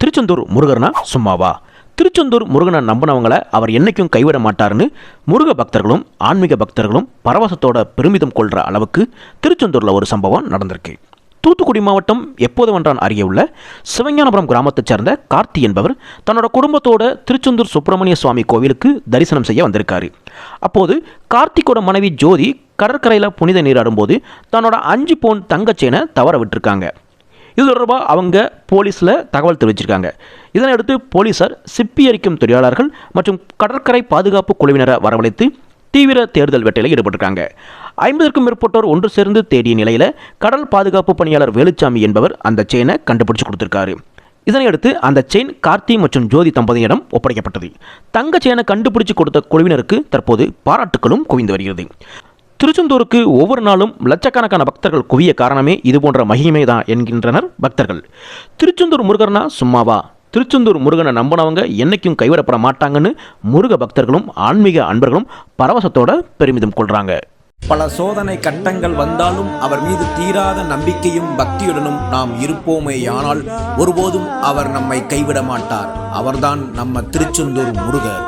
திருச்செந்தூர் முருகர்னா சும்மாவா? திருச்செந்தூர் முருகனை நம்பினவங்களை அவர் என்னைக்கும் கைவிட மாட்டாருன்னு முருக பக்தர்களும் ஆன்மீக பக்தர்களும் பரவசத்தோட பெருமிதம் கொள்கிற அளவுக்கு திருச்செந்தூரில் ஒரு சம்பவம் நடந்திருக்கு. தூத்துக்குடி மாவட்டம் எப்போதுவன்றான் அருகே உள்ள சிவஞானபுரம் கிராமத்தைச் சேர்ந்த கார்த்தி என்பவர் தன்னோட குடும்பத்தோட திருச்செந்தூர் சுப்பிரமணிய சுவாமி கோவிலுக்கு தரிசனம் செய்ய வந்திருக்காரு. அப்போது கார்த்திக்கோட மனைவி ஜோதி கடற்கரையில் புனித நீராடும்போது தன்னோட அஞ்சு பவுன் தங்கச்சேனை தவற விட்டுருக்காங்க. இது தொடர்பாக அவங்க போலீஸில் தகவல் தெரிவிச்சிருக்காங்க. இதனையடுத்து போலீசார் சிப்பி அரிக்கும் தொழிலாளர்கள் மற்றும் கடற்கரை பாதுகாப்பு குழுவினரை வரவழைத்து தீவிர தேடுதல் வேட்டையில் ஈடுபட்டிருக்காங்க. ஐம்பதற்கும் மேற்பட்டோர் ஒன்று சேர்ந்து தேடிய நிலையில் கடல் பாதுகாப்பு பணியாளர் வேலுச்சாமி என்பவர் அந்த செயினை கண்டுபிடிச்சு கொடுத்திருக்காரு. இதனையடுத்து அந்த செயின் கார்த்தி மற்றும் ஜோதி தம்பதியிடம் ஒப்படைக்கப்பட்டது. தங்க செயினை கண்டுபிடிச்சு கொடுத்த குழுவினருக்கு தற்போது பாராட்டுகளும் குவிந்து வருகிறது. திருச்செந்தூருக்கு ஒவ்வொரு நாளும் லட்சக்கணக்கான பக்தர்கள் குவிய காரணமே இது போன்ற மகிமை தான் என்கின்றனர் பக்தர்கள். திருச்செந்தூர் முருகர்னா சும்மாவா? திருச்செந்தூர் முருகனை நம்பினவங்க என்றைக்கும் கைவிடப்பட மாட்டாங்கன்னு முருக பக்தர்களும் ஆன்மீக அன்பர்களும் பரவசத்தோட பெருமிதம் கொள்கிறாங்க பல சோதனை கட்டங்கள் வந்தாலும் அவர் மீது தீராத நம்பிக்கையும் பக்தியுடனும் நாம் இருப்போமேயானால் ஒருபோதும் அவர் நம்மை கைவிட மாட்டார். அவர்தான் நம்ம திருச்செந்தூர் முருகர்.